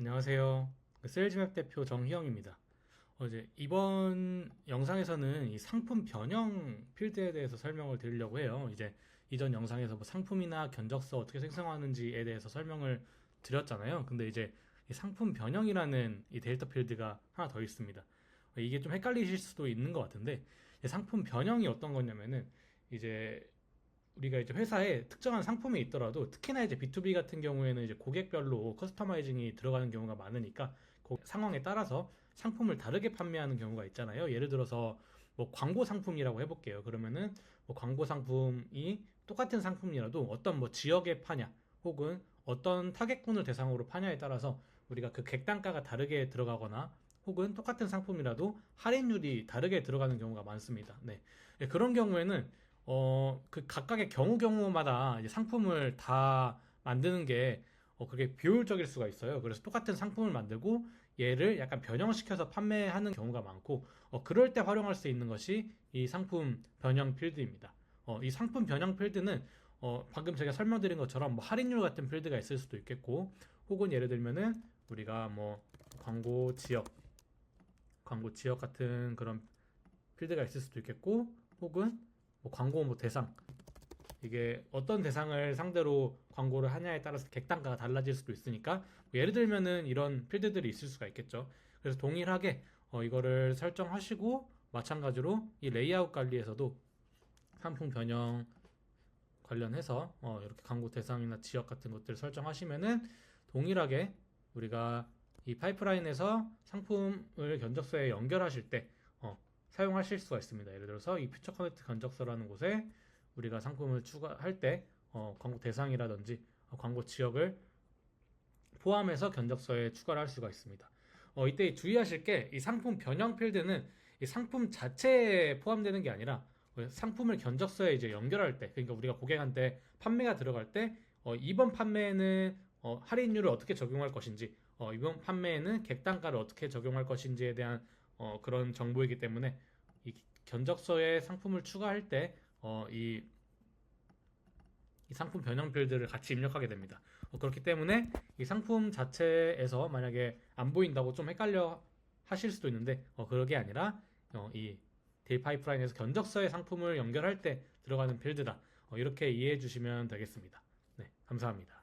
안녕하세요. 세일즈맵 대표 정희영입니다. 어제 이번 영상에서는 이 상품 변형 필드에 대해서 설명을 드리려고 해요. 이제 이전 영상에서 뭐 상품이나 견적서 어떻게 생성하는지에 대해서 설명을 드렸잖아요. 근데 이제 이 상품 변형이라는 이 데이터 필드가 하나 더 있습니다. 이게 좀 헷갈리실 수도 있는 것 같은데 이 상품 변형이 어떤 거냐면은 이제 우리가 이제 회사에 특정한 상품이 있더라도 특히나 이제 B2B 같은 경우에는 이제 고객별로 커스터마이징이 들어가는 경우가 많으니까 그 상황에 따라서 상품을 다르게 판매하는 경우가 있잖아요. 예를 들어서 뭐 광고 상품이라고 해볼게요. 그러면은 뭐 광고 상품이 똑같은 상품이라도 어떤 뭐 지역에 파냐 혹은 어떤 타겟군을 대상으로 파냐에 따라서 우리가 그 객단가가 다르게 들어가거나 혹은 똑같은 상품이라도 할인율이 다르게 들어가는 경우가 많습니다. 네. 네, 그런 경우에는 어, 그 각각의 경우 경우마다 상품을 다 만드는 게 어, 그게 비효율적일 수가 있어요. 그래서 똑같은 상품을 만들고 얘를 약간 변형시켜서 판매하는 경우가 많고 어, 그럴 때 활용할 수 있는 것이 이 상품 변형 필드입니다. 어, 이 상품 변형 필드는 어, 방금 제가 설명드린 것처럼 뭐 할인율 같은 필드가 있을 수도 있겠고 혹은 예를 들면은 우리가 뭐 광고 지역 광고 지역 같은 그런 필드가 있을 수도 있겠고 혹은 뭐 광고 뭐 대상 이게 어떤 대상을 상대로 광고를 하냐에 따라서 객단가가 달라질 수도 있으니까 뭐 예를 들면은 이런 필드들이 있을 수가 있겠죠. 그래서 동일하게 어, 이거를 설정하시고 마찬가지로 이 레이아웃 관리에서도 상품 변형 관련해서 어, 이렇게 광고 대상이나 지역 같은 것들을 설정하시면은 동일하게 우리가 이 파이프라인에서 상품을 견적서에 연결하실 때 어, 사용하실 수가 있습니다. 예를 들어서 이 퓨처 커넥트 견적서라는 곳에 우리가 상품을 추가할 때 어, 광고 대상이라든지 어, 광고 지역을 포함해서 견적서에 추가를 할 수가 있습니다. 어, 이때 주의하실 게 이 상품 변형 필드는 이 상품 자체에 포함되는 게 아니라 어, 상품을 견적서에 이제 연결할 때 그러니까 우리가 고객한테 판매가 들어갈 때 어, 이번 판매에는 어, 할인율을 어떻게 적용할 것인지 어, 이번 판매에는 객단가를 어떻게 적용할 것인지에 대한 어, 그런 정보이기 때문에 이 견적서에 상품을 추가할 때 어, 이, 이 상품 변형 필드를 같이 입력하게 됩니다. 어, 그렇기 때문에 이 상품 자체에서 만약에 안 보인다고 좀 헷갈려 하실 수도 있는데 어, 그게 아니라 어, 이 데이 파이프라인에서 견적서에 상품을 연결할 때 들어가는 필드다. 어, 이렇게 이해해 주시면 되겠습니다. 네, 감사합니다.